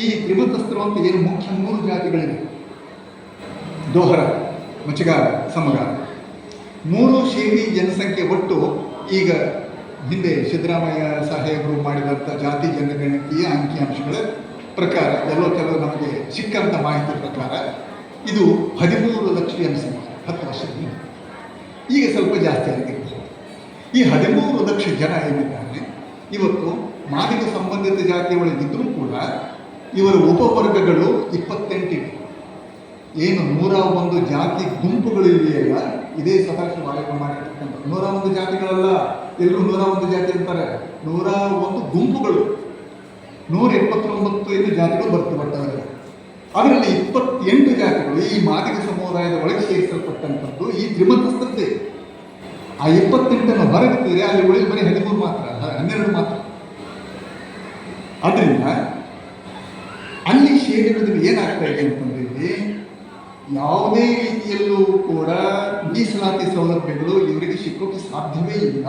ಈ ತ್ರಿಮತಸ್ಥರು ಅಂತ ಏನು ಮುಖ್ಯ ಮೂರು ಜಾತಿಗಳಿವೆ. ದೋಹರ, ಮಚಗಾರ, ಸಮಗಾರ. ಮೂರು ಶ್ರೇಣಿ ಜನಸಂಖ್ಯೆ ಒಟ್ಟು ಈಗ ಹಿಂದೆ ಸಿದ್ದರಾಮಯ್ಯ ಸಾಹೇಬರು ಮಾಡಿದಂಥ ಜಾತಿ ಜನಗಣತಿಯ ಅಂಕಿಅಂಶಗಳ ಪ್ರಕಾರ, ಎಲ್ಲೋ ಕೆಲವು ನಮಗೆ ಸಿಕ್ಕಂಥ ಮಾಹಿತಿ ಪ್ರಕಾರ, ಇದು ಹದಿಮೂರು ಲಕ್ಷ ಜನಸಂಖ್ಯೆ ಹತ್ತು ವರ್ಷದಿಂದ ಈಗ ಸ್ವಲ್ಪ ಜಾಸ್ತಿ ಆಗಿರ್ಬೋದು ಈ ಹದಿಮೂರು ಲಕ್ಷ ಜನ ಏನಿದ್ದಾರೆ, ಇವತ್ತು ಮಾದಿಗ ಸಂಬಂಧಿತ ಜಾತಿಯೊಳಗಿದ್ದರೂ ಕೂಡ ಇವರ ಉಪವರ್ಗಗಳು ಇಪ್ಪತ್ತೆಂಟಿವೆ. ಏನು ನೂರ ಒಂದು ಜಾತಿ ಗುಂಪುಗಳು ಇದೆಯಲ್ಲ ಇದೇ ಸದಾಶಿವ ಆಯೋಗ ಮಾಡಿರ್ತಕ್ಕಂಥ ನೂರ ಒಂದು ಜಾತಿಗಳಲ್ಲ, ಎಲ್ಲರೂ ನೂರ ಒಂದು ಜಾತಿ ಅಂತಾರೆ. ನೂರ ಒಂದು ಗುಂಪುಗಳು. ನೂರ ಎಪ್ಪತ್ತೊಂಬತ್ತು ಏನು ಜಾತಿಗಳು ಬರ್ತು ಬರ್ತವೆ ಅದರಲ್ಲಿ ಇಪ್ಪತ್ತೆಂಟು ಜಾತಿಗಳು ಈ ಮಾದಿಗ ಸಮುದಾಯದ ಒಳಗೆ ಸೇರಿಸಲ್ಪಟ್ಟಂಥದ್ದು ಈ ತ್ರಿಮಂತಸ್ಥದ್ದೇ ಆ ಇಪ್ಪತ್ತೆಂಟನ್ನು ಹೊರಗಿದ್ದರೆ ಅಲ್ಲಿ ಉಳಿದ ಬರೀ ಹದಿಮೂರು ಮಾತ್ರ ಹನ್ನೆರಡು ಮಾತ್ರ. ಅದರಿಂದ ಅಲ್ಲಿ ಸೇರಿರೋದ್ರಿಂದ ಏನಾಗ್ತಾ ಇದೆ ಅಂತಂದ್ರೆ ಯಾವುದೇ ರೀತಿಯಲ್ಲೂ ಕೂಡ ಮೀಸಲಾತಿ ಸೌಲಭ್ಯಗಳು ಇವರಿಗೆ ಸಿಕ್ಕೋಕೆ ಸಾಧ್ಯವೇ ಇಲ್ಲ.